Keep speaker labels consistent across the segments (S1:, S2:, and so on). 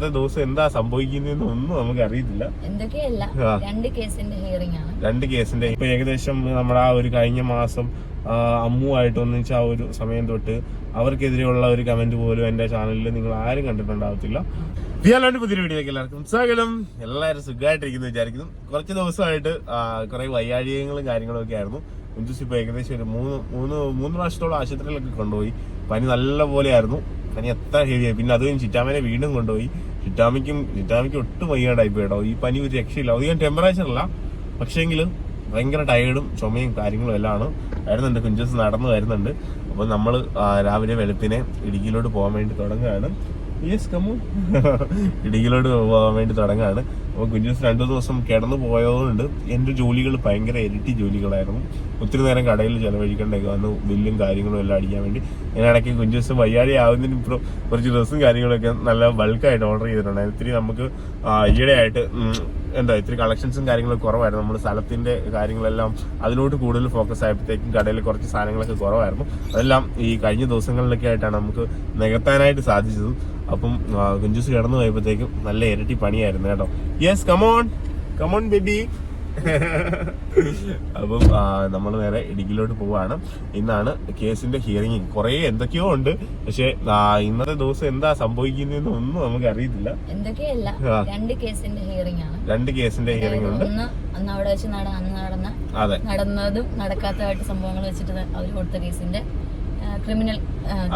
S1: ഇന്നത്തെ ദിവസം എന്താ സംഭവിക്കുന്നതെന്ന് ഒന്നും നമുക്ക് അറിയത്തില്ല
S2: എന്തൊക്കെയല്ല. രണ്ട് കേസിന്റെ ഹിയറിംഗ് ആണ്.
S1: രണ്ട് കേസിന്റെ ഇപ്പൊ ഏകദേശം നമ്മുടെ ആ ഒരു കഴിഞ്ഞ മാസം അമ്മുവായിട്ട് ഒന്നിച്ച ആ ഒരു സമയം തൊട്ട് അവർക്കെതിരെയുള്ള ഒരു കമന്റ് പോലും എന്റെ ചാനലിൽ നിങ്ങൾ ആരും കണ്ടിട്ടുണ്ടാവത്തില്ല. വിയാലോണ്ട് പുതിയൊരു വീഡിയോക്ക് എല്ലാവർക്കും സ്വാഗതം. എല്ലാവരും സുഖമായിട്ടിരിക്കുന്നു വിചാരിക്കുന്നു. കുറച്ച് ദിവസമായിട്ട് കുറെ വയ്യാഴികങ്ങളും കാര്യങ്ങളും ഒക്കെ ആയിരുന്നു. കുഞ്ചുസ് ഇപ്പൊ ഏകദേശം ഒരു മൂന്ന് മൂന്ന് മൂന്ന് പ്രാവശ്യത്തോളം ആശുപത്രിയിലൊക്കെ കൊണ്ടുപോയി. പനി നല്ല പോലെയായിരുന്നു പനി എത്ര ഹെവിയായി പിന്നെ അത് കഴിഞ്ഞ് ചിറ്റാമനെ വീണ്ടും കൊണ്ടുപോയി. ചിറ്റാമയ്ക്കും ചിറ്റാമയ്ക്ക് ഒട്ടും വയ്യാണ്ടായി പോയിടോ ഈ പനി ഒരു രക്ഷയില്ല. അധികം ടെമ്പറേച്ചർ അല്ല. പക്ഷേങ്കിൽ ഭയങ്കര ടയേർഡും ചുമയും കാര്യങ്ങളും എല്ലാം ആണ് വരുന്നുണ്ട് കുഞ്ചസ് നടന്നു വരുന്നുണ്ട്. അപ്പോൾ നമ്മൾ രാവിലെ വെളുപ്പിനെ ഇടുക്കിയിലോട്ട് പോകാൻ വേണ്ടി തുടങ്ങുകയാണ്. ഇടുക്കിയിലോട്ട് പോകാൻ വേണ്ടി തുടങ്ങുകയാണ്. അപ്പോൾ കുഞ്ചസ് രണ്ടു ദിവസം കിടന്നു പോയതുകൊണ്ട് എന്റെ ജോലികൾ ഭയങ്കര ഇരട്ടി ജോലികളായിരുന്നു. ഒത്തിരി നേരം കടയിൽ ചെലവഴിക്കേണ്ടൊക്കെ വന്നു ബില്ലും കാര്യങ്ങളും എല്ലാം അടിക്കാൻ വേണ്ടി. ഞാനിടയ്ക്ക് കുഞ്ഞു ദിവസം വയ്യാതെ ആകുന്നതിന് ഇപ്പോൾ കുറച്ച് ഡ്രസ്സും കാര്യങ്ങളൊക്കെ നല്ല ബൾക്കായിട്ട് ഓർഡർ ചെയ്തിട്ടുണ്ടായിരുന്നു. ഇത്തിരി നമുക്ക് ഈയിടെ ഈയിടെയായിട്ട് എന്താ ഇത്തിരി കളക്ഷൻസും കാര്യങ്ങളും കുറവായിരുന്നു. നമ്മൾ സ്ഥലത്തിന്റെ കാര്യങ്ങളെല്ലാം അതിലോട്ട് കൂടുതൽ ഫോക്കസ് ആയപ്പോഴത്തേക്കും കടയിൽ കുറച്ച് സാധനങ്ങളൊക്കെ കുറവായിരുന്നു. അതെല്ലാം ഈ കഴിഞ്ഞ ദിവസങ്ങളിലൊക്കെ ആയിട്ടാണ് നമുക്ക് നികത്താനായിട്ട് സാധിച്ചത്. അപ്പം കുഞ്ചൂസ് കിടന്നു പോയപ്പോഴത്തേക്കും നല്ല ഇരട്ടി പണിയായിരുന്നു കേട്ടോ. യെസ് കമോൺ കമോൺ ബേബി അപ്പം നമ്മൾ നേരെ ഇടുക്കിയിലോട്ട് പോവാണ്. ഇന്നാണ് കേസിന്റെ ഹിയറിംഗ് കുറെ എന്തൊക്കെയോ ഉണ്ട്. പക്ഷെ ഇന്നത്തെ ദിവസം എന്താ സംഭവിക്കുന്നതെന്ന് ഒന്നും നമുക്ക് അറിയത്തില്ല.
S2: എന്തൊക്കെയല്ല. രണ്ട് കേസിന്റെ ഹിയറിംഗ് ആണ്.
S1: രണ്ട് കേസിന്റെ ഹിയറിംഗ് ഉണ്ട്.
S2: അന്ന് അവിടെ വെച്ച് നടന്ന
S1: അതെ.
S2: നടന്നതും നടക്കാത്തതായിട്ട് സംഭവങ്ങൾ വെച്ചിട്ട് അവർ കൊടുത്ത കേസിന്റെ ക്രിമിനൽ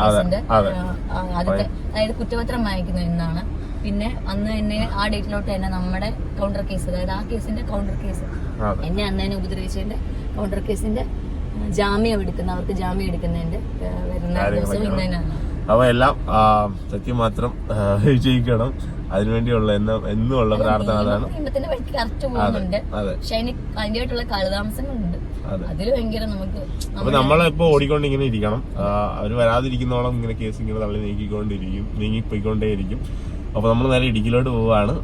S2: കേസിന്റെ ആദ്യത്തെ അതായത് കുറ്റപത്രം വായിക്കുന്ന എന്നാണ് പിന്നെ അന്ന് തന്നെ ആ ഡേറ്റിലോട്ട് തന്നെ നമ്മുടെ കൗണ്ടർ കേസ് അതായത് ആ കേസിന്റെ കൗണ്ടർ കേസ് എന്നെ അന്ന് തന്നെ ഉപദ്രവിച്ചതിന്റെ കൗണ്ടർ കേസിന്റെ ജാമ്യം എടുക്കുന്ന അവർക്ക് ജാമ്യം എടുക്കുന്നതിന്റെ വരുന്ന ദിവസം ഇന്ന് തന്നെയാണ്
S1: അവ എല്ലാം സത്യം മാത്രം വിജയിക്കണം. അതിനുവേണ്ടിയുള്ള എന്നും എന്നും ഉള്ള പ്രാർത്ഥന അതാണ്.
S2: പക്ഷെ അതിന് അതിന്റെതായിട്ടുള്ള കാലതാമസങ്ങളുണ്ട്.
S1: അതെ.
S2: അതിൽ ഭയങ്കര നമുക്ക്
S1: അപ്പൊ നമ്മളിപ്പോ ഓടിക്കൊണ്ട് ഇങ്ങനെ ഇരിക്കണം. അവർ വരാതിരിക്കുന്നോളം ഇങ്ങനെ കേസ് ഇങ്ങനെ തള്ളി നീക്കിക്കൊണ്ടിരിക്കും നീങ്ങിപ്പോയിക്കൊണ്ടേയിരിക്കും. അപ്പൊ നമ്മൾ നേരെ ഇടുക്കിയിലോട്ട് പോവാണ്.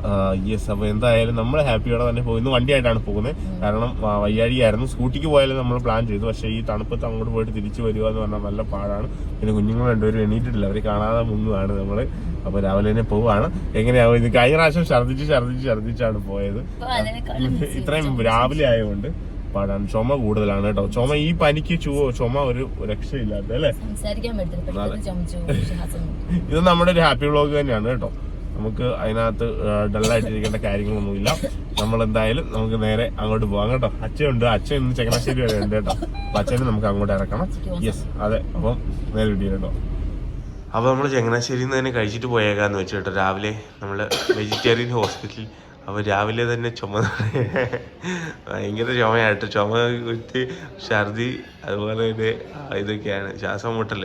S1: യെസ് അപ്പൊ എന്തായാലും നമ്മൾ ഹാപ്പിയോടെ തന്നെ പോകും ഇന്ന് വണ്ടിയായിട്ടാണ് പോകുന്നത് കാരണം വയ്യാഴിയായിരുന്നു സ്കൂട്ടിക്ക് പോയാലും നമ്മൾ പ്ലാൻ ചെയ്തു. പക്ഷേ ഈ തണുപ്പത്ത് അങ്ങോട്ട് പോയിട്ട് തിരിച്ചു വരിക എന്ന് പറഞ്ഞാൽ നല്ല പാടാണ്. പിന്നെ കുഞ്ഞുങ്ങൾ രണ്ടുപേരും എണീറ്റിട്ടില്ല. അവരെ കാണാതെ മുങ്ങുവാണ് നമ്മൾ അപ്പൊ രാവിലെ തന്നെ പോവാണ്. എങ്ങനെയാവും? ഇത് കഴിഞ്ഞ പ്രാവശ്യം ഛർദ്ദിച്ച് ഛർദ്ദിച്ച് ഛർദ്ദിച്ചാണ് പോയത്. ഇത്രയും രാവിലെ ആയതുകൊണ്ട് പാടാണ്. ചുമ കൂടുതലാണ് കേട്ടോ. ചുമ ഈ പനിക്ക് ചുവോ ചുമ ഒരു രക്ഷയില്ലാത്ത അല്ലേ. ഇത് നമ്മുടെ ഒരു ഹാപ്പി വ്ളോഗ് തന്നെയാണ് കേട്ടോ. നമുക്ക് അതിനകത്ത് ഡള്ളായിട്ടിരിക്കേണ്ട കാര്യങ്ങളൊന്നുമില്ല. നമ്മൾ എന്തായാലും നമുക്ക് നേരെ അങ്ങോട്ട് പോകാം കേട്ടോ. അച്ഛനുണ്ട്. അച്ഛൻ ഇന്ന് ചങ്ങനാശ്ശേരി വരെ ഉണ്ട് കേട്ടോ. അപ്പൊ അച്ഛനെ നമുക്ക് അങ്ങോട്ട് ഇറക്കണം. യെസ് അതെ. അപ്പം നേരെ വീട്ടിൽ കേട്ടോ അപ്പോൾ നമ്മൾ ചങ്ങനാശ്ശേരിയിൽ നിന്ന് തന്നെ കഴിച്ചിട്ട് പോയേക്കാന്ന് വെച്ചു കേട്ടോ. രാവിലെ നമ്മൾ വെജിറ്റേറിയൻ ഹോസ്പിറ്റലിൽ അപ്പോൾ രാവിലെ തന്നെ ചുമ ഭയങ്കര ചുമയായിട്ട് ചുമ കുത്തി ഛർദി അതുപോലെ തന്നെ ഇതൊക്കെയാണ് ശ്വാസം മുട്ടൽ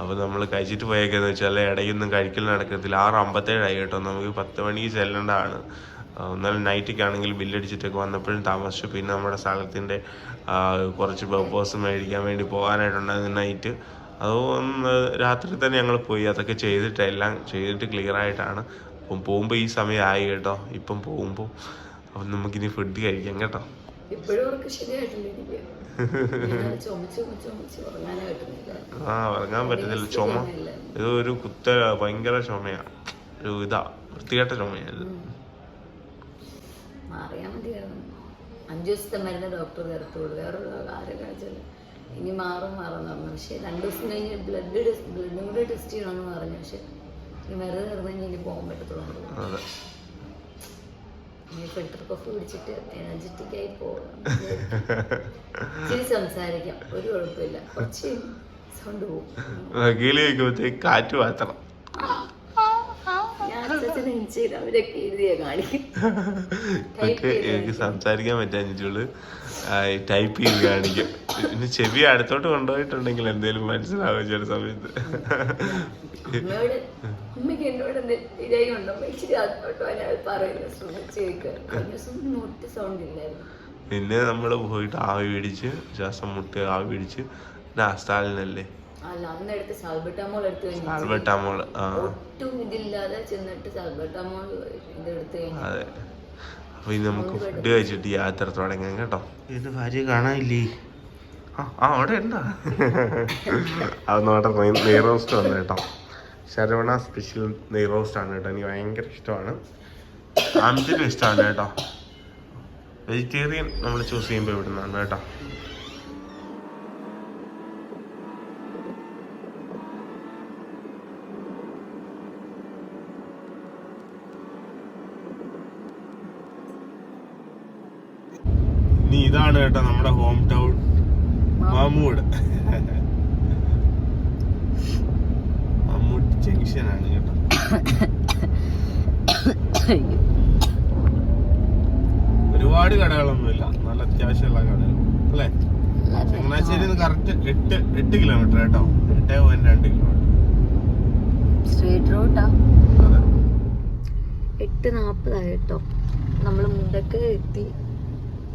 S1: അപ്പോൾ നമ്മൾ കഴിച്ചിട്ട് പോയേക്കാന്ന് വെച്ചാൽ ഇടയ്ക്കൊന്നും കഴിക്കൽ നടക്കത്തില്ല. ആറ് അമ്പത്തേഴായി കേട്ടോ. നമുക്ക് പത്ത് മണിക്ക് ചെല്ലേണ്ടതാണ്. എന്നാലും നൈറ്റൊക്കെ ആണെങ്കിൽ ബില്ലടിച്ചിട്ടൊക്കെ വന്നപ്പോഴും താമസിച്ചു. പിന്നെ നമ്മുടെ സ്ഥലത്തിന്റെ കുറച്ച് ബോസ് മേടിക്കാൻ വേണ്ടി പോകാനായിട്ടുണ്ടായിരുന്നു നൈറ്റ്. അതൊന്ന് രാത്രി തന്നെ ഞങ്ങൾ പോയി. അതൊക്കെ ചെയ്തിട്ട് എല്ലാം ചെയ്തിട്ട് ക്ലിയർ ആയിട്ടാണ്. അപ്പം പോകുമ്പോൾ ഈ സമയമായി കേട്ടോ. ഇപ്പം പോകുമ്പോൾ അപ്പം നമുക്കിനി ഫുഡ് കഴിക്കാം കേട്ടോ. ആ ഉറങ്ങാൻ പറ്റുന്നില്ല ചുമ. ഇത് ഒരു കുത്ത ഭയങ്കര ചുമയാ. ഒരു ഇതാ വൃത്തികെട്ട
S2: ചുമയാ ഇത്. അഞ്ചു ദിവസത്തെ മരുന്ന് ഡോക്ടർ തരത്തുള്ളൂ. വേറെ ആരെ ഇനി മാറും മാറാന്ന് പറഞ്ഞു. പക്ഷെ രണ്ടു ദിവസം കഴിഞ്ഞ് ബ്ലഡ് ബ്ലഡും കൂടെ ടെസ്റ്റ് ചെയ്യണമെന്ന് പറഞ്ഞു. പക്ഷെ ഈ മരുന്ന് തരുന്നെങ്കിൽ ഇനി പോകാൻ പറ്റത്തുള്ളൂ.
S1: അതെ
S2: ഇനി ഫിൽറ്റർ കോഫി കുടിച്ചിട്ട് എനർജറ്റിക് ആയി പോകണം ഇച്ചിരി സംസാരിക്കാം. ഒരു കുഴപ്പമില്ല. കുറച്ച് സൗണ്ട് പോകും
S1: കാറ്റ് മാറ്റണം. എനിക്ക് സംസാരിക്കാൻ പറ്റാഞ്ഞിട്ടുള്ളു. ടൈപ്പ് ചെയ്ത് കാണിക്കും. പിന്നെ ചെവി അടുത്തോട്ട് കൊണ്ടുപോയിട്ടുണ്ടെങ്കിൽ എന്തേലും മനസ്സിലാവും ചില സമയത്ത്.
S2: എന്നോട് എന്തെങ്കിലും ഇതായി ഉണ്ടോ? ഇച്ചിരി പറയുന്നത് സൗണ്ട് ഇല്ലായിരുന്നു.
S1: പിന്നെ നമ്മൾ പോയിട്ട് ആവി പിടിച്ച് ശ്വാസം മുട്ട് ആവി പിടിച്ച്
S2: സാൽബട്ടാമോൾ ഒട്ടും ഇതില്ലാതെ ചെന്നിട്ട് സാൽബട്ടാമോൾ ഇതെടുത്ത്
S1: അതെ. അപ്പൊ ഇനി നമുക്ക് ഫുഡ് കഴിച്ചിട്ട് യാത്ര തുടങ്ങാം കേട്ടോ. ഇത് ഭാര്യ കാണാനില്ലേ? അവിടെ ഉണ്ടോ. അത് നോട്ടെ നെയ് റോസ്റ്റ് വന്നു കേട്ടോ. ശരവണ സ്പെഷ്യൽ നെയ് റോസ്റ്റ് ആണ് കേട്ടോ എനിക്ക് ഭയങ്കര ഇഷ്ടമാണ്. ആമിറ്റിനും ഇഷ്ടമാണ് കേട്ടോ. വെജിറ്റേറിയൻ നമ്മൾ ചൂസ് ചെയ്യുമ്പോൾ ഇവിടുന്നാണ് കേട്ടോ. നീ ഇതാണ് കേട്ടോ നമ്മുടെ ഹോം ടൗൺ മാമൂട്. മമ്മൂട്ടി ജംഗ്ഷനാണ് കേട്ടോ. ഒരുപാട് കടകളൊന്നുമില്ല. നല്ല അത്യാവശ്യമുള്ള കടകൾ. അല്ലേ? ചങ്ങനാശ്ശേരി കറക്റ്റ് എട്ട് എട്ട് കിലോമീറ്റർ കേട്ടോ. എട്ട് പോയിന്റ് രണ്ട് കിലോമീറ്റർ
S2: സ്ട്രീറ്റ് റൂട്ടാ എട്ട് നാപ്പതായിട്ടോ നമ്മൾ മുണ്ടക്ക് എത്തി.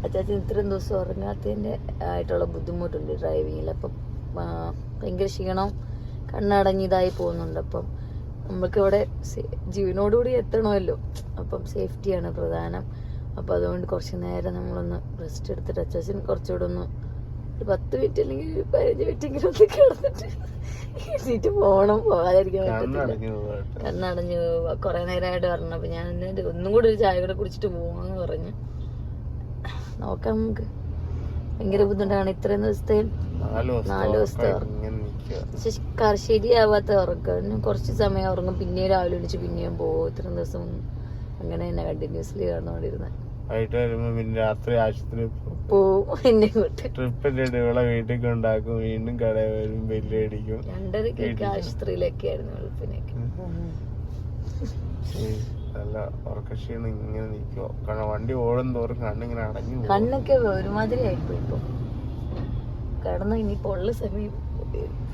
S2: അച്ചാച്ചൻ ഇത്രയും ദിവസം ഉറങ്ങാത്തതിന്റെ ആയിട്ടുള്ള ബുദ്ധിമുട്ടുണ്ട് ഡ്രൈവിങ്ങിൽ അപ്പം ഭയങ്കര ക്ഷീണം കണ്ണടഞ്ഞിതായി പോകുന്നുണ്ട്. അപ്പം നമുക്കിവിടെ ജീവനോടുകൂടി എത്തണമല്ലോ. അപ്പം സേഫ്റ്റിയാണ് പ്രധാനം. അപ്പം അതുകൊണ്ട് കുറച്ച് നേരം നമ്മളൊന്ന് റെസ്റ്റ് എടുത്തിട്ട് അച്ചാച്ചൻ കുറച്ചുകൂടെ ഒന്ന് ഒരു പത്ത് മിനിറ്റ് അല്ലെങ്കിൽ ഒരു പതിനഞ്ച് മിനിറ്റെങ്കിലും ഒന്ന് കിടന്നിട്ട് സീറ്റ് പോകണം. പോകാതിരിക്കാൻ പറ്റത്തില്ല.
S1: കണ്ണടഞ്ഞു
S2: കുറേ നേരമായിട്ട് പറഞ്ഞു അപ്പം ഞാൻ ഒന്നും കൂടി ഒരു ചായ കൂടെ കുടിച്ചിട്ട് പോവാന്ന് പറഞ്ഞു. നോക്കാം നമുക്ക് ഭയങ്കര ബുദ്ധിമുട്ടാണ്. ഇത്രയും ദിവസത്തെ
S1: നാല്
S2: ദിവസത്തെ പക്ഷെ കർ- ശരിയാവാത്ത ഉറക്കം. കുറച്ച് സമയം ഉറങ്ങും. പിന്നെ രാവിലെ വിളിച്ച് പിന്നെയും പോകും. ഇത്രയും ദിവസം അങ്ങനെ തന്നെ കണ്ടിന്യൂസ്ലി കാണുന്നോണ്ടിരുന്നത്
S1: വൈകിട്ട് വരുമ്പോ പിന്നെ രാത്രി ആശുപത്രി
S2: പോവും. എന്നെ
S1: ട്രിപ്പിന്റെ ഇടവേള വീട്ടിൽ കൊണ്ടാക്കും വീണ്ടും കടയിൽ വരും ബെല്ലടിക്കും
S2: രണ്ടരക്കൊക്കെ ആശുപത്രിയിലൊക്കെ ആയിരുന്നു വെളുപ്പിനൊക്കെ.
S1: നല്ല ഉറക്കക്ഷീണം ഇങ്ങനെ നിൽക്കുവോ. കാരണം വണ്ടി ഓടും തോറും കണ്ണിങ്ങനെ അടഞ്ഞു.
S2: കണ്ണൊക്കെ ഒരുമാതിരി ആയിപ്പോയി ഇപ്പൊ കിടന്ന ഇനിയിപ്പോ ഉള്ള സമയം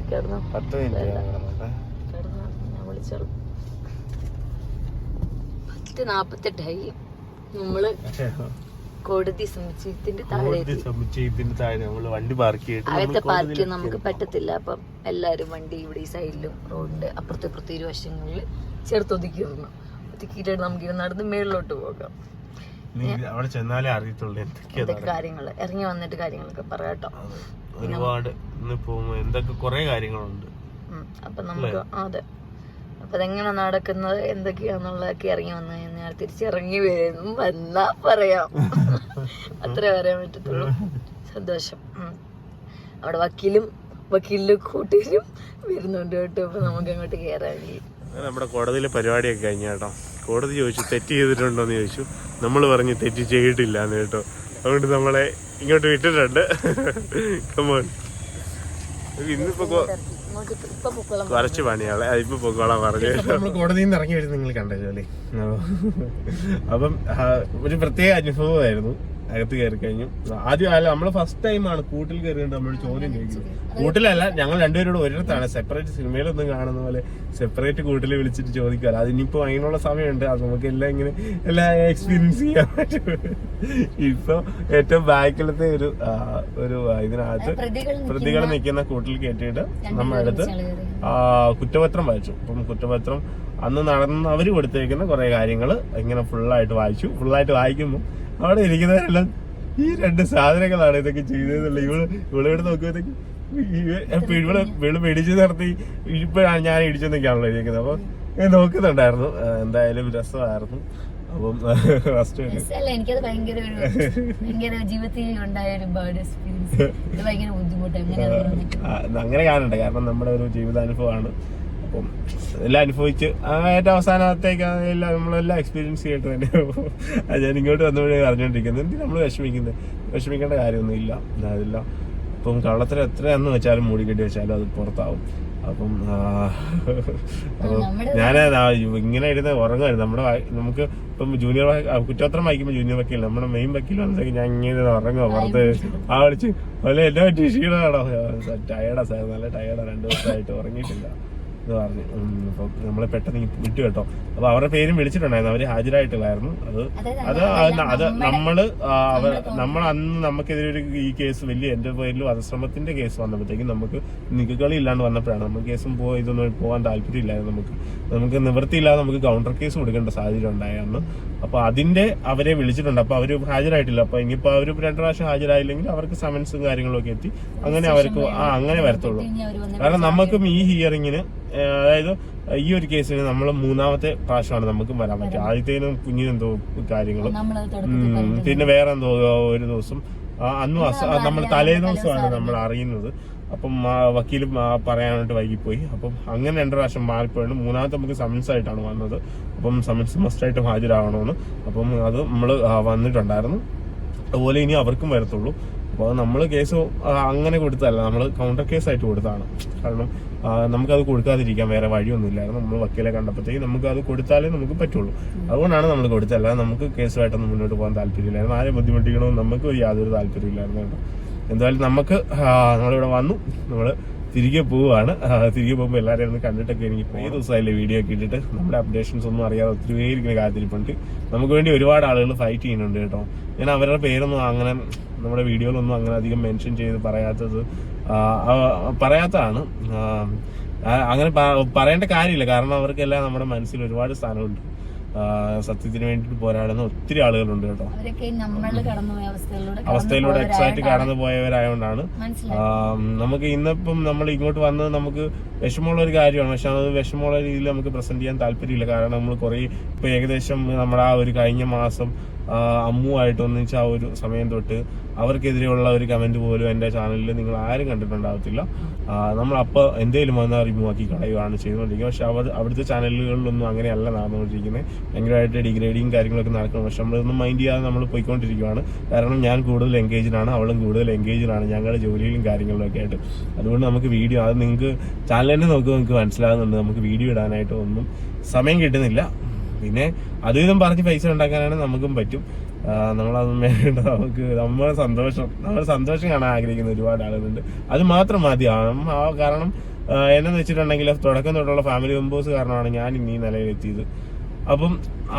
S2: കിടന്നു
S1: പത്ത് മിനിറ്റ്
S2: ഞാൻ വിളിച്ചോളൂ. പത്ത് നാപ്പത്തെട്ടായി. നമ്മൾ കോടതി സമുച്ചയത്തിന്റെ താഴെ.
S1: സമുച്ചയത്തിന്റെ താഴെ നമ്മൾ വണ്ടി പാർക്ക് ചെയ്തിട്ട്
S2: പാർക്ക് നമുക്ക് പറ്റത്തില്ല. അപ്പം എല്ലാരും വണ്ടി ഇവിടെ ഈ സൈഡിലും റോഡിന്റെ അപ്പുറത്തെ ഇപ്പുറത്തെ ഇരുവശങ്ങളിൽ ചേർത്തൊതുക്കിയിരുന്നു ഒതുക്കിയിട്ട് നമുക്ക് ഇരുന്ന് നടന്ന് മേളിലോട്ട് പോകാം.
S1: അവിടെ ചെന്നാലേ അറിയത്തുള്ളൂ
S2: എന്തൊക്കെ കാര്യങ്ങൾ ഇറങ്ങി വന്നിട്ട് കാര്യങ്ങളൊക്കെ പറയാട്ടോ
S1: ഒരുപാട് എന്തൊക്കെ കൊറേ കാര്യങ്ങളുണ്ട്.
S2: അപ്പൊ നമുക്ക് അതെ. അപ്പൊ അതെങ്ങനെ നടക്കുന്നത് എന്തൊക്കെയാന്നുള്ളതൊക്കെ ഇറങ്ങി വന്നു കഴിഞ്ഞാൽ തിരിച്ചിറങ്ങി വരും വന്നാ പറയാം. അത്രേ പറയാൻ പറ്റത്തുള്ളൂ. സന്തോഷം. അവിടെ വക്കീലും വക്കീലിന്റെ കൂട്ടുകാരും വരുന്നുണ്ട് കേട്ടോ. അപ്പൊ നമുക്ക് അങ്ങോട്ട് കയറാൻ
S1: നമ്മുടെ കോടതിയിലെ പരിപാടിയൊക്കെ കഴിഞ്ഞ കേട്ടോ. കോടതി ചോദിച്ചു തെറ്റ് ചെയ്തിട്ടുണ്ടോ എന്ന് ചോദിച്ചു. നമ്മൾ പറഞ്ഞ് തെറ്റ് ചെയ്തിട്ടില്ല എന്ന് കേട്ടോ. അതുകൊണ്ട് നമ്മളെ ഇങ്ങോട്ട് വിട്ടിട്ടുണ്ട്. കമോൺ ഇന്നിപ്പോ
S2: പൊക്കോളം
S1: കുറച്ച് പണിയാളെ. ഇപ്പൊ പൊക്കോളാൻ പറഞ്ഞു. കോടതിയിൽ നിന്ന് ഇറങ്ങി വരുന്നത് നിങ്ങൾ കണ്ടല്ലോ അല്ലേ? അപ്പം ഒരു പ്രത്യേക അനുഭവമായിരുന്നു. അകത്ത് കയറി കഴിഞ്ഞു. ആദ്യം അല്ല നമ്മൾ ഫസ്റ്റ് ടൈമാണ് കൂട്ടിൽ കയറിയിട്ട് നമ്മൾ ചോദ്യം ചോദിക്കുന്നത് കൂട്ടിലല്ല ഞങ്ങൾ രണ്ടുപേരോട് ഒരിടത്താണ് സെപ്പറേറ്റ് സിനിമയിലൊന്നും കാണുന്ന പോലെ സെപ്പറേറ്റ് കൂട്ടിൽ വിളിച്ചിട്ട് ചോദിക്കാറ് അതിനിപ്പോ അതിനുള്ള സമയമുണ്ട്. അത് നമുക്ക് എല്ലാം ഇങ്ങനെ എല്ലാം എക്സ്പീരിയൻസ് ചെയ്യാൻ പറ്റും. ഇപ്പൊ ഏറ്റവും ബാക്കിലത്തെ ഒരു ഒരു ഇതിനകത്ത്
S2: പ്രതികൾ
S1: പ്രതികൾ നിൽക്കുന്ന കൂട്ടിൽ കയറ്റിയിട്ട് നമ്മുടെ അടുത്ത് കുറ്റപത്രം വായിച്ചു. അപ്പം കുറ്റപത്രം അന്ന് നടന്ന അവർ കൊടുത്തേക്കുന്ന കുറെ കാര്യങ്ങൾ ഇങ്ങനെ ഫുള്ളായിട്ട് വായിച്ചു. ഫുള്ളായിട്ട് വായിക്കുമ്പോൾ അവിടെ ഇരിക്കുന്നവരെല്ലാം ഈ രണ്ട് സാധനങ്ങളാണ് ഇതൊക്കെ ചെയ്തതെന്നുള്ള ഇവൾ ഇവളോട് നോക്കുമ്പോഴത്തേക്ക് ഇവിടെ ഇവൾ ഇവൾ മേടിച്ച് നടത്തി. ഇപ്പോഴാണ് ഞാൻ ഇടിച്ചെന്നൊക്കെയാണല്ലോ ഇരിക്കുന്നത്. അപ്പൊ ഞാൻ നോക്കുന്നുണ്ടായിരുന്നു. എന്തായാലും രസമായിരുന്നു. അപ്പം ഫസ്റ്റ്
S2: എനിക്കത് ഭയങ്കര ഒരു ഭയങ്കര ജീവിതത്തിൽ ഉണ്ടായ ഒരു എക്സ്പീരിയൻസ് ഭയങ്കര ബുദ്ധിമുട്ട്.
S1: അങ്ങനെ കാണണ്ട. കാരണം നമ്മുടെ ഒരു ജീവിതാനുഭവമാണ്. അപ്പം എല്ലാം അനുഭവിച്ച് ആ ഏറ്റവും അവസാനത്തേക്ക് എല്ലാം നമ്മളെല്ലാം എക്സ്പീരിയൻസ് ചെയ്തിട്ട് തന്നെ അത് ഞാൻ ഇങ്ങോട്ട് വന്നപ്പോഴേ അറിഞ്ഞുകൊണ്ടിരിക്കുന്നത് എന്തിനാ നമ്മൾ വിഷമിക്കുന്നത്? വിഷമിക്കേണ്ട കാര്യമൊന്നും ഇല്ല അതില്ല അപ്പം കള്ളത്തിൽ എത്രയാന്ന് വെച്ചാലും മൂടി കെട്ടി വെച്ചാലും അത് പുറത്താവും. അപ്പം ഞാൻ ഇങ്ങനെ ഇരുന്ന് ഉറങ്ങുമായിരുന്നു. നമ്മുടെ നമുക്ക് ഇപ്പം ജൂനിയർ കുറ്റപത്രം വായിക്കുമ്പോൾ ജൂനിയർ വക്കീൽ നമ്മുടെ മെയിൻ വക്കീൽ വന്നിട്ട് ഞാൻ ഇങ്ങനെ ഉറങ്ങുക പുറത്ത് ആ വിളിച്ച് അല്ലെ എല്ലാം ക്ഷീണമാണോ? ടയർഡാ സാർ. നല്ല ടയർഡാ രണ്ടു ദിവസമായിട്ട് ഉറങ്ങിയിട്ടില്ല. നമ്മളെ പെട്ടെന്ന് വിട്ടു കേട്ടോ. അപ്പൊ അവരുടെ പേരും വിളിച്ചിട്ടുണ്ടായിരുന്നു. അവർ ഹാജരായിട്ടില്ലായിരുന്നു. അത് അത് അത് നമ്മൾ നമ്മൾ അന്ന് നമുക്കെതിരെ ഒരു ഈ കേസ് വലിയ എന്റെ പേരിലും വധശ്രമത്തിന്റെ കേസ് വന്നപ്പോഴത്തേക്കും നമുക്ക് നികുകളി ഇല്ലാണ്ട് വന്നപ്പോഴാണ് നമ്മൾ കേസും പോ ഇതൊന്നും പോകാൻ താല്പര്യമില്ലായിരുന്നു നമുക്ക്. നമുക്ക് നിവൃത്തിയില്ലാതെ നമുക്ക് കൗണ്ടർ കേസ് കൊടുക്കേണ്ട സാഹചര്യം ഉണ്ടായിരുന്നു. അപ്പൊ അതിന്റെ അവരെ വിളിച്ചിട്ടുണ്ട്. അപ്പൊ അവർ ഹാജരായിട്ടില്ല. അപ്പൊ ഇനിയിപ്പോ അവർ രണ്ടു പ്രാവശ്യം ഹാജരായില്ലെങ്കിൽ അവർക്ക് സമൻസും കാര്യങ്ങളൊക്കെ എത്തി. അങ്ങനെ അവർക്ക് ആ അങ്ങനെ വരത്തുള്ളൂ. കാരണം നമുക്കും ഈ ഹിയറിങ്ങിന് അതായത് ഈ ഒരു കേസിന് നമ്മൾ മൂന്നാമത്തെ പ്രാവശ്യമാണ് നമുക്ക് വരാൻ പറ്റുക ആദ്യത്തേനും കുഞ്ഞിനെന്തോ കാര്യങ്ങൾ പിന്നെ വേറെ എന്തോ ഒരു ദിവസം അന്ന് നമ്മൾ തലേ ദിവസമാണ് നമ്മൾ അറിയുന്നത്. അപ്പം വക്കീൽ പറയാനായിട്ട് വൈകിപ്പോയി. അപ്പം അങ്ങനെ രണ്ട് പ്രാവശ്യം മാറിപ്പോയിട്ട് മൂന്നാമത്തെ നമുക്ക് സമൻസ് ആയിട്ടാണ് വന്നത്. അപ്പം സമൻസ് മസ്റ്റായിട്ടും ഹാജരാകണമെന്ന്. അപ്പം അത് നമ്മൾ വന്നിട്ടുണ്ടായിരുന്നു. അതുപോലെ ഇനി അവർക്കും വരത്തുള്ളൂ. അപ്പോൾ നമ്മൾ കേസ് അങ്ങനെ കൊടുത്തതല്ല. നമ്മൾ കൗണ്ടർ കേസ് ആയിട്ട് കൊടുത്താണ് കാരണം നമുക്കത് കൊടുക്കാതിരിക്കാൻ വേറെ വഴിയൊന്നുമില്ലായിരുന്നു. നമ്മൾ വക്കീലെ കണ്ടപ്പോഴത്തേക്ക് നമുക്ക് അത് കൊടുത്താലേ നമുക്ക് പറ്റുള്ളൂ. അതുകൊണ്ടാണ് നമ്മൾ കൊടുത്തത്. അല്ലാതെ നമുക്ക് കേസുമായിട്ടൊന്നും മുന്നോട്ട് പോകാൻ താല്പര്യമില്ലായിരുന്നു. ആരെ ബുദ്ധിമുട്ടിക്കണമെന്ന് നമുക്ക് യാതൊരു താല്പര്യമില്ലായിരുന്നു കേട്ടോ. എന്തായാലും നമുക്ക് നമ്മളിവിടെ വന്നു. നമ്മൾ തിരികെ പോവാണ്. തിരികെ പോകുമ്പോൾ എല്ലാവരെയും ഒന്ന് കണ്ടിട്ടൊക്കെ എനിക്ക് കുറേ ദിവസമായില്ലേ വീഡിയോ ഒക്കെ ഇട്ടിട്ട്. നമ്മുടെ അപ്ഡേഷൻസ് ഒന്നും അറിയാതെ ഒത്തിരി പേര് ഇങ്ങനെ കാത്തിരിപ്പുണ്ട് നമുക്ക് വേണ്ടി ഒരുപാട് ആളുകൾ ഫൈറ്റ് ചെയ്യുന്നുണ്ട് കേട്ടോ. ഞാൻ അവരുടെ പേരൊന്നും അങ്ങനെ നമ്മുടെ വീഡിയോയിലൊന്നും അങ്ങനെ അധികം മെൻഷൻ ചെയ്ത് പറയാത്തത് പറയാത്തതാണ്. അങ്ങനെ പറയേണ്ട കാര്യമില്ല. കാരണം അവർക്കെല്ലാം നമ്മുടെ മനസ്സിൽ ഒരുപാട് സ്ഥാനമുണ്ട്. സത്യത്തിന് വേണ്ടിട്ട് പോരാടുന്ന ഒത്തിരി ആളുകളുണ്ട് കേട്ടോ. അവസ്ഥയിലൂടെ എക്സാക്ട് കടന്നു
S2: മനസ്സിലായി.
S1: നമുക്ക് ഇന്നിപ്പം നമ്മൾ ഇങ്ങോട്ട് വന്നത് നമുക്ക് വിഷമമുള്ള ഒരു കാര്യമാണ്. പക്ഷെ അത് വിഷമമുള്ള രീതിയിൽ നമുക്ക് പ്രസന്റ് ചെയ്യാൻ താല്പര്യമില്ല. കാരണം നമ്മൾ കുറേ ഇപ്പൊ ഏകദേശം നമ്മുടെ ആ ഒരു കഴിഞ്ഞ മാസം അമ്മുവായിട്ട് ഒന്നിച്ച ആ ഒരു സമയം തൊട്ട് അവർക്കെതിരെയുള്ള ഒരു കമന്റ് പോലും എന്റെ ചാനലിൽ നിങ്ങൾ ആരും കണ്ടിട്ടുണ്ടാവത്തില്ല. നമ്മൾ അപ്പോൾ എന്തെങ്കിലും വന്ന് റിമൂവ് ആക്കി കളയുകയാണ് ചെയ്തുകൊണ്ടിരിക്കുന്നത് പക്ഷെ അവർ അവിടുത്തെ ചാനലുകളിലൊന്നും അങ്ങനെയല്ല നടന്നുകൊണ്ടിരിക്കുന്നത്. ഭയങ്കരമായിട്ട് ഡിഗ്രേഡിങ് കാര്യങ്ങളൊക്കെ നടക്കണം. പക്ഷെ നമ്മളൊന്നും മൈൻഡ് ചെയ്യാതെ നമ്മൾ പോയിക്കൊണ്ടിരിക്കുകയാണ് കാരണം ഞാൻ കൂടുതൽ എൻഗേജ്ഡ് ആണ് അവളും കൂടുതൽ എൻഗേജ്ഡ് ആണ് ഞങ്ങളുടെ ജോലിയിലും കാര്യങ്ങളിലും ഒക്കെ ആയിട്ട്. അതുകൊണ്ട് നമുക്ക് വീഡിയോ അത് നിങ്ങൾക്ക് ചാനൽ തന്നെ നോക്കുമ്പോൾ നിങ്ങൾക്ക് മനസ്സിലാകുന്നുണ്ട്. നമുക്ക് വീഡിയോ ഇടാനായിട്ട് ഒന്നും സമയം കിട്ടുന്നില്ല. പിന്നെ അതും ഇതും പറഞ്ഞ് പൈസ ഉണ്ടാക്കാനാണ് നമുക്കും പറ്റും. നമ്മളത് വേണ്ട. നമുക്ക് നമ്മുടെ സന്തോഷം. നമ്മുടെ സന്തോഷം കാണാൻ ആഗ്രഹിക്കുന്ന ഒരുപാട് ആളുകളുണ്ട്. അത് മാത്രം ആ കാരണം എന്നു വെച്ചിട്ടുണ്ടെങ്കിൽ തുടക്കം തൊട്ടുള്ള ഫാമിലി മെമ്പേഴ്സ് കാരണമാണ് ഞാൻ ഇനി നിലയിലെത്തിയത്. അപ്പം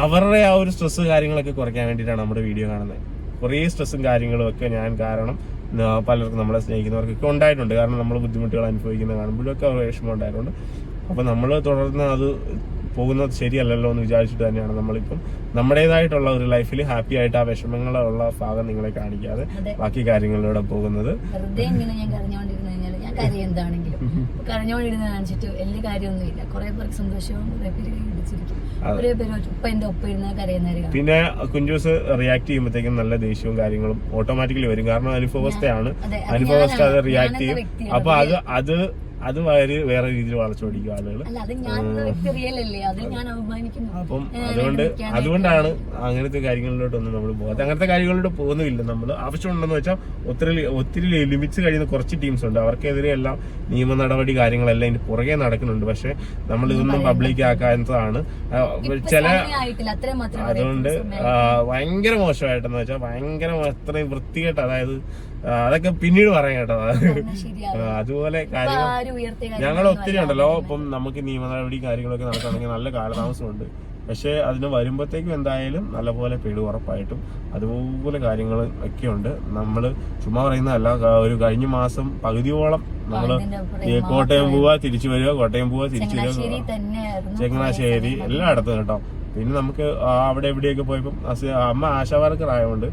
S1: അവരുടെ ആ ഒരു സ്ട്രെസ് കാര്യങ്ങളൊക്കെ കുറയ്ക്കാൻ വേണ്ടിയിട്ടാണ് നമ്മുടെ വീഡിയോ കാണുന്നത്. കുറേ സ്ട്രെസ്സും കാര്യങ്ങളും ഒക്കെ ഞാൻ കാരണം പലർക്കും നമ്മളെ സ്നേഹിക്കുന്നവർക്കൊക്കെ ഉണ്ടായിട്ടുണ്ട്. കാരണം നമ്മൾ ബുദ്ധിമുട്ടുകൾ അനുഭവിക്കുന്ന കാണുമ്പോഴൊക്കെ അവർ വിഷമം ഉണ്ടായിട്ടുണ്ട്. അപ്പം നമ്മൾ തുടർന്ന് അത് പോകുന്നത് ശരിയല്ലല്ലോ എന്ന് വിചാരിച്ചിട്ട് തന്നെയാണ് നമ്മളിപ്പം നമ്മുടേതായിട്ടുള്ള ഒരു ലൈഫിൽ ഹാപ്പി ആയിട്ട് ആ വിഷമങ്ങളുള്ള ഭാഗം നിങ്ങളെ കാണിക്കാതെ ബാക്കി കാര്യങ്ങളിലൂടെ പോകുന്നത്.
S2: വെറുതെ ഇങ്ങനെ ഞാൻ കഴിഞ്ഞാൽ ഞാൻ കാര്യം എന്താണെങ്കിലും. കരഞ്ഞോണ്ടിരുന്ന് കാണിച്ചിട്ട് വലിയ കാര്യമൊന്നുമില്ല കുറെ പേർക്ക് സന്തോഷവും കുറെ പേര് കൈയടിച്ചിരിക്കും കുറെ പേര് ഇപ്പൊ എന്റെ ഒപ്പം ഇരുന്ന് കരയുന്നവര് കാണും?
S1: പിന്നെ കുഞ്ചൂസ് റിയാക്ട് ചെയ്യുമ്പോഴത്തേക്കും നല്ല ദേഷ്യവും കാര്യങ്ങളും ഓട്ടോമാറ്റിക്കലി വരും. കാരണം അനുഭവസ്ഥയാണ് അനുഭവസ്ഥ അത്. റിയാക്ട് ചെയ്യും. അപ്പൊ അത് അത് അത് വേറെ വേറെ രീതിയിൽ വളച്ചോടിക്കും ആളുകൾ അപ്പം അതുകൊണ്ട് അതുകൊണ്ടാണ് അങ്ങനത്തെ കാര്യങ്ങളിലോട്ടൊന്നും നമ്മൾ പോകാത്ത അങ്ങനത്തെ കാര്യങ്ങളിലോട്ട് പോകുന്നില്ല. നമ്മൾ ആവശ്യമുണ്ടെന്ന് വെച്ചാൽ ഒത്തിരി ഒത്തിരി ലിമിറ്റ്സ് കഴിയുന്ന കുറച്ച് ടീംസ് ഉണ്ട്. അവർക്കെതിരെ എല്ലാം നിയമ നടപടി കാര്യങ്ങളെല്ലാം ഇതിന് പുറകെ നടക്കുന്നുണ്ട്. പക്ഷെ നമ്മൾ ഇതൊന്നും പബ്ലിക് ആക്കാത്തതാണ്. ചില അതുകൊണ്ട് ഭയങ്കര മോശമായിട്ടെന്ന് വെച്ചാൽ ഭയങ്കര അത്രയും വൃത്തികേട്ട് അതായത് അതൊക്കെ പിന്നീട് പറയാം കേട്ടോ. അതുപോലെ കാര്യങ്ങൾ ഞങ്ങൾ ഒത്തിരി ഉണ്ടല്ലോ. ഇപ്പം നമുക്ക് നിയമ നടപടി കാര്യങ്ങളൊക്കെ നടക്കുകയാണെങ്കിൽ നല്ല കാലതാമസമുണ്ട്. പക്ഷേ അതിന് വരുമ്പോഴത്തേക്കും എന്തായാലും നല്ലപോലെ പേടി ഉറപ്പായിട്ടും അതുപോലെ കാര്യങ്ങൾ ഒക്കെ ഉണ്ട് നമ്മൾ ചുമ്മാ പറയുന്നതല്ല. ഒരു കഴിഞ്ഞ മാസം പകുതിയോളം നമ്മൾ കോട്ടയം പോവുക തിരിച്ചു വരിക കോട്ടയം പോവുക തിരിച്ചു വരിക ചങ്ങനാശ്ശേരി എല്ലായിടത്തും കേട്ടോ. പിന്നെ നമുക്ക് അവിടെ എവിടെയൊക്കെ പോയപ്പം അമ്മ ആശാ വർക്കർ ആയതുകൊണ്ട്.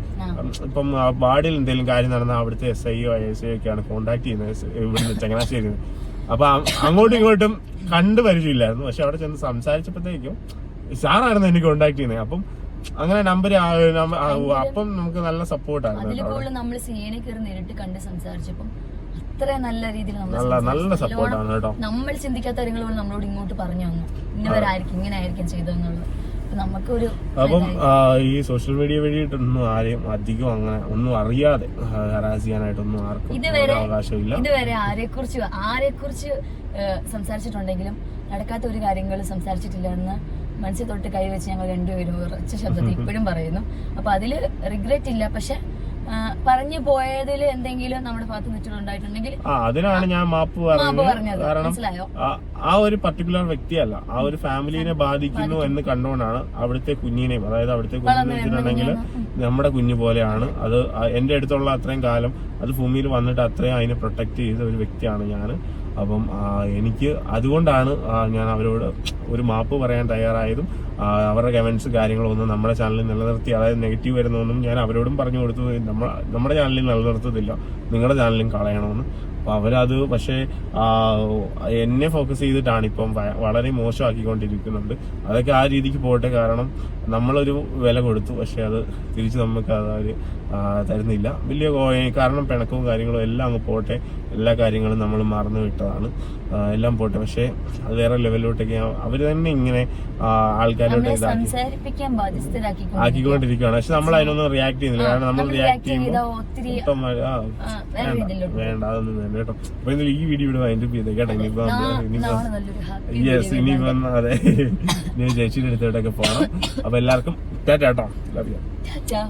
S1: ഇപ്പം വാർഡിൽ എന്തെങ്കിലും കാര്യം നടന്നാൽ അവിടുത്തെ S I O S I ഒക്കെയാണ് കോണ്ടാക്ട് ചെയ്യുന്നത്. ഇവിടുന്ന് ചങ്ങനാശ്ശേരി അപ്പൊ അങ്ങോട്ടും ഇങ്ങോട്ടും കണ്ടു പരിചയമില്ലായിരുന്നു. പക്ഷെ അവിടെ ചെന്ന് സംസാരിച്ചപ്പോഴത്തേക്കും സാറായിരുന്നു എനിക്ക് കോണ്ടാക്ട് ചെയ്യുന്നത്. അപ്പം അങ്ങനെ നമ്പർ അപ്പം നമുക്ക് നല്ല സപ്പോർട്ടായിരുന്നു
S2: നമ്മൾ കയറി നേരിട്ട് കണ്ട് സംസാരിച്ചപ്പം അത്ര നല്ല രീതിയിൽ നമ്മൾ
S1: നല്ല. സപ്പോർട്ടാണ് കേട്ടോ.
S2: നമ്മൾ ചിന്തിക്കാത്ത കാര്യങ്ങൾ നമ്മളോട് ഇങ്ങോട്ട് പറഞ്ഞു തന്നു. ഇന്നവരായിരിക്കും ഇങ്ങനെ ആയിരിക്കും ചെയ്തതെന്നുള്ളത്. നമുക്കൊരു
S1: അപ്പം ഈ സോഷ്യൽ മീഡിയ വഴിയിട്ടൊന്നും ആരെയും അധികം അങ്ങനെ ഒന്നും അറിയാതെ ഹരാസ് ചെയ്യാനായിട്ടൊന്നും ആർക്കും
S2: ഇതുവരെ
S1: അവകാശമില്ല.
S2: ഇതുവരെ ആരെക്കുറിച്ച് ആരെക്കുറിച്ച് കുറിച്ച് സംസാരിച്ചിട്ടുണ്ടെങ്കിലും നടക്കാത്ത ഒരു കാര്യങ്ങളും സംസാരിച്ചിട്ടില്ല എന്ന് മനസ്സിൽ തൊട്ട് കൈവച്ച് ഞങ്ങൾ രണ്ടുപേരും ഉറച്ച ശബ്ദത്തിൽ ഇപ്പോഴും പറയുന്നു. അപ്പൊ അതിൽ റിഗ്രറ്റ് ഇല്ല. പക്ഷെ പറഞ്ഞു പോയതിൽ എന്തെങ്കിലും നമ്മുടെ ഭാഗത്ത് തെറ്റുകളുണ്ടായിട്ടുണ്ടെങ്കിൽ
S1: ആ അതിനാണ് ഞാൻ മാപ്പ് പറഞ്ഞത്. കാരണം
S2: മനസ്സിലായോ?
S1: ആ- ഒരു പർട്ടിക്കുലർ വ്യക്തിയല്ല. ആ ഒരു ഫാമിലിനെ ബാധിക്കുന്നു എന്ന് കണ്ടുകൊണ്ടാണ് അവിടുത്തെ കുഞ്ഞിനെയും അതായത് അവിടുത്തെ കുഞ്ഞിനെ വെച്ചിട്ടുണ്ടെങ്കിൽ നമ്മുടെ കുഞ്ഞു പോലെയാണ്. അത് എന്റെ അടുത്തുള്ള അത്രയും കാലം അത് ഭൂമിയിൽ വന്നിട്ട് അത്രയും അതിനെ പ്രൊട്ടക്ട് ചെയ്ത ഒരു വ്യക്തിയാണ് ഞാൻ അപ്പം എനിക്ക് അതുകൊണ്ടാണ് ഞാൻ അവരോട് ഒരു മാപ്പ് പറയാൻ തയ്യാറായതും അവരുടെ കമൻസ് കാര്യങ്ങളൊന്നും നമ്മുടെ ചാനലിൽ നിലനിർത്തി അതായത് നെഗറ്റീവ് വരുന്നതൊന്നും ഞാൻ അവരോടും പറഞ്ഞു കൊടുത്തു നമ്മ നമ്മുടെ ചാനലിൽ നിലനിർത്തത്തില്ല. നിങ്ങളുടെ ചാനലിലും കളയണമെന്ന്. അപ്പൊ അവരത് പക്ഷേ എന്നെ ഫോക്കസ് ചെയ്തിട്ടാണ് ഇപ്പം വളരെ മോശമാക്കിക്കൊണ്ടിരിക്കുന്നുണ്ട് അതൊക്കെ ആ രീതിക്ക് പോട്ടെ കാരണം നമ്മളൊരു വില കൊടുത്തു. പക്ഷേ അത് തിരിച്ച് നമുക്ക് അത് അവർ ആ, തരുന്നില്ല. വലിയ കാരണം പിണക്കവും കാര്യങ്ങളും എല്ലാം അങ്ങ് പോട്ടെ എല്ലാ കാര്യങ്ങളും നമ്മൾ മറന്നു വിട്ടതാണ്. എല്ലാം പോട്ടെ പക്ഷേ അത് വേറെ ലെവലിലോട്ടേക്ക് അവർ അവർ തന്നെ ഇങ്ങനെ ആൾക്കാരോട്ട് ഇതാക്കി ആക്കിക്കൊണ്ടിരിക്കുകയാണ്. പക്ഷെ നമ്മൾ അതിനൊന്നും റിയാക്ട് ചെയ്യുന്നില്ല. കാരണം നമ്മൾ റിയാക്ട് ചെയ്യുമ്പോൾ വേണ്ട. അതൊന്നും വേണ്ട കേട്ടോ. അപ്പൊ ഇന്നലെ ഈ വീഡിയോ ഇവിടെ വൈൻഡ് ചെയ്തേ കേട്ടോ. ഇനിയിപ്പോ യെസ് ഇനിയിപ്പം അതെ. ഞാൻ ചേച്ചിയുടെ അടുത്തോട്ടൊക്കെ പോകണം അപ്പൊ എല്ലാവർക്കും ടാറ്റാ കേട്ടോ. Love you
S3: tata.